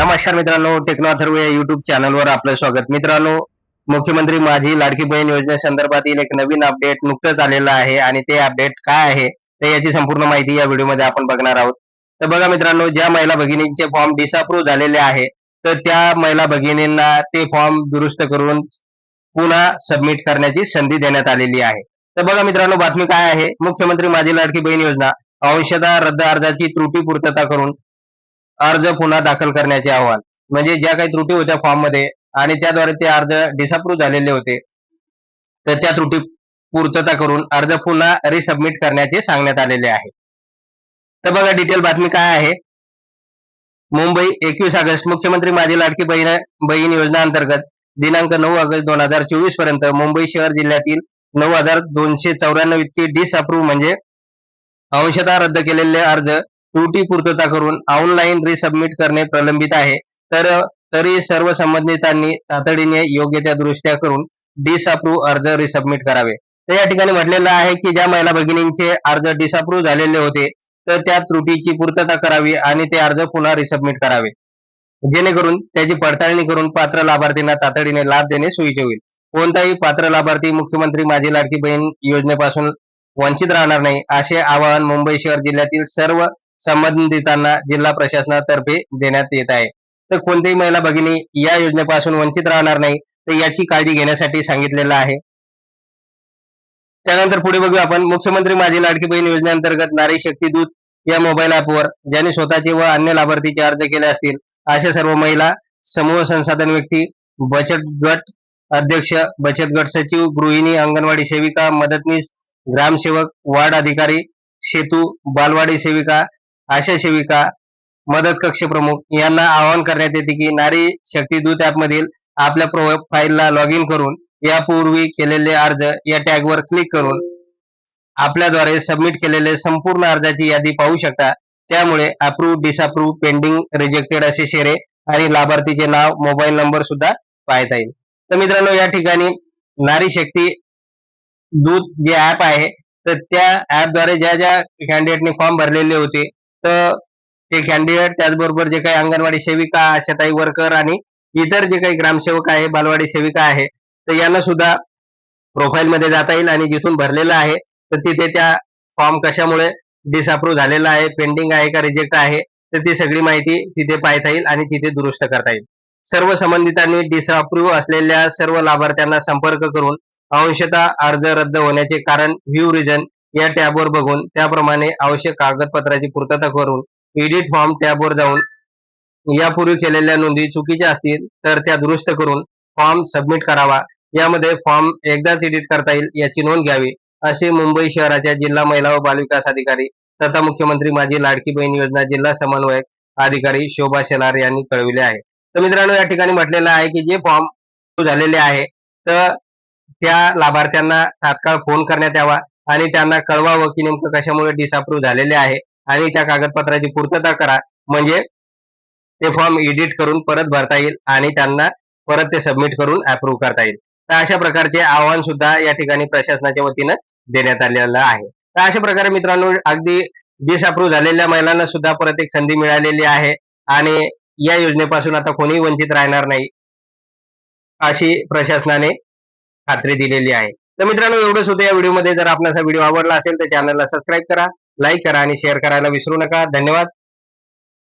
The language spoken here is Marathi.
नमस्कार मित्रांनो टेक्नोथर्व या युट्यूब चॅनलवर आपलं स्वागत. मित्रांनो मुख्यमंत्री माझी लाडकी बहीण योजनेसंदर्भातील एक नवीन अपडेट नुकतंच आलेलं आहे आणि ते अपडेट काय आहे तर याची संपूर्ण माहिती या व्हिडिओमध्ये आपण बघणार आहोत. तर बघा मित्रांनो ज्या महिला भगिनींचे फॉर्म डिसअप्रूव्ह झालेले आहे तर त्या महिला भगिनींना ते फॉर्म दुरुस्त करून पुन्हा सबमिट करण्याची संधी देण्यात आलेली आहे. तर बघा मित्रांनो बातमी काय आहे? मुख्यमंत्री माझी लाडकी बहीण योजना अंशतः रद्द अर्जाची त्रुटी पूर्तता करून अर्ज पुन्हा दाखल करण्याचे आवाहन. म्हणजे ज्या काही त्रुटी होत्या फॉर्ममध्ये आणि त्याद्वारे ते अर्ज डिसअप्रूव्ह झालेले होते तर त्या त्रुटी पूर्तता करून अर्ज पुन्हा रिसबमिट करण्याचे सांगण्यात आलेले आहे. तर बघा डिटेल बातमी काय आहे? मुंबई एकवीस ऑगस्ट. मुख्यमंत्री माझी लाडकी बहीण बहीण योजना अंतर्गत दिनांक नऊ ऑगस्ट दोन हजार चोवीसपर्यंत मुंबई शहर जिल्ह्यातील नऊ हजार दोनशे चौऱ्याण्णव इतके डिसअप्रूव्ह म्हणजे अंशतः रद्द केलेले अर्ज त्रुटी पूर्तता करून ऑनलाईन रिसबमिट करणे प्रलंबित आहे. तर तरी सर्व संबंधितांनी तातडीने योग्य त्या दुरुस्त्या करून डिसअप्रूव्ह अर्ज रिसबमिट करावे. तर या ठिकाणी म्हटलेलं आहे की ज्या महिला भगिनींचे अर्ज डिसअप्रूव्ह झालेले होते तर त्या त्रुटीची पूर्तता करावी आणि ते अर्ज पुन्हा रिसबमिट करावे. जेणेकरून त्याची पडताळणी करून पात्र लाभार्थींना तातडीने लाभ देणे सोयीचे होईल. कोणताही पात्र लाभार्थी मुख्यमंत्री माझी लाडकी बहीण योजनेपासून वंचित राहणार नाही असे आवाहन मुंबई शहर जिल्ह्यातील सर्व संबंधितांना जिल्हा प्रशासनातर्फे देण्यात येत आहे. तर कोणतीही महिला भगिनी या योजनेपासून वंचित राहणार नाही तर याची काळजी घेण्यासाठी सांगितलेलं आहे. त्यानंतर पुढे बघू आपण. मुख्यमंत्री माझी लाडकी बहीण योजनेअंतर्गत नारी शक्ती दूत या मोबाईल ऍपवर ज्यांनी स्वतःचे व अन्य लाभार्थीचे अर्ज केले असतील अशा सर्व महिला समूह संसाधन व्यक्ती बचत गट अध्यक्ष बचत गट सचिव गृहिणी अंगणवाडी सेविका मदतनीस ग्रामसेवक वार्ड अधिकारी सेतू बालवाडी सेविका आशा सेविका मदत कक्ष प्रमुख यांना आवाहन करण्यात येते की नारी शक्ती दूत ॲपमधील आपल्या प्रोफाईलला लॉग इन करून यापूर्वी केलेले अर्ज या टॅगवर क्लिक करून आपल्याद्वारे सबमिट केलेले संपूर्ण अर्जाची यादी पाहू शकता. त्यामुळे अप्रूव्ह डिसअप्रूव्ह पेंडिंग रिजेक्टेड असे शेरे आणि लाभार्थीचे नाव मोबाईल नंबर सुद्धा पाहता येईल. तर मित्रांनो या ठिकाणी नारी शक्ती दूत जे ऍप आहे तर त्या ऍपद्वारे ज्या ज्या कॅन्डिडेटने फॉर्म भरलेले होते तर ते कॅन्डिडेट त्याचबरोबर जे काही अंगणवाडी सेविका आशाताई वर्कर आणि इतर जे काही ग्रामसेवक आहे बालवाडी सेविका आहे तर यांना सुद्धा प्रोफाईल मध्ये जाता येईल आणि जिथून भरलेलं आहे तर तिथे त्या फॉर्म कशामुळे डिसअप्रूव्ह झालेला आहे पेंडिंग आहे का रिजेक्ट आहे तर ती सगळी माहिती तिथे पाहता येईल आणि तिथे दुरुस्त करता येईल. सर्व संबंधितांनी डिसअप्रूव्ह असलेल्या सर्व लाभार्थ्यांना संपर्क करून अंशतः अर्ज रद्द होण्याचे कारण व्ह्यू रिजन या टॅबवर बघून त्याप्रमाणे आवश्यक कागदपत्राची पूर्तता करून एडिट फॉर्म टॅबवर जाऊन यापूर्वी केलेल्या नोंदी चुकीच्या असतील तर त्या दुरुस्त करून फॉर्म सबमिट करावा. यामध्ये फॉर्म एकदाच एडिट करता येईल याची नोंद घ्यावी. असे मुंबई शहराच्या जिल्हा महिला व बालविकास अधिकारी तथा मुख्यमंत्री माझी लाडकी बहीण योजना जिल्हा समन्वयक अधिकारी शोभा शेलार यांनी कळविले आहे. तर मित्रांनो या ठिकाणी म्हटलेलं आहे की जे फॉर्म झालेले आहे तर त्या लाभार्थ्यांना तात्काळ फोन करण्यात यावा. आणि त्यांना कळवावं की नेमकं कशामुळे डिसअप्रूव्ह झालेले आहे. आणि त्या कागदपत्राची पूर्तता करा. म्हणजे ते फॉर्म एडिट करून परत भरता येईल आणि त्यांना परत ते सबमिट करून अप्रूव्ह करता येईल. तर अशा प्रकारचे आव्हान सुद्धा या ठिकाणी प्रशासनाच्या वतीनं देण्यात आलेलं आहे. तर अशा प्रकारे मित्रांनो अगदी डिसअप्रूव्ह झालेल्या महिलांना सुद्धा परत एक संधी मिळालेली आहे. आणि या योजनेपासून आता कोणीही वंचित राहणार नाही अशी प्रशासनाने खात्री दिलेली आहे. तर मित्रांनो एवढंच होतं या व्हिडिओमध्ये. जर आपल्याला व्हिडिओ आवडला असेल तर चॅनलला सबस्क्राईब करा लाईक करा आणि शेअर करायला विसरू नका. धन्यवाद.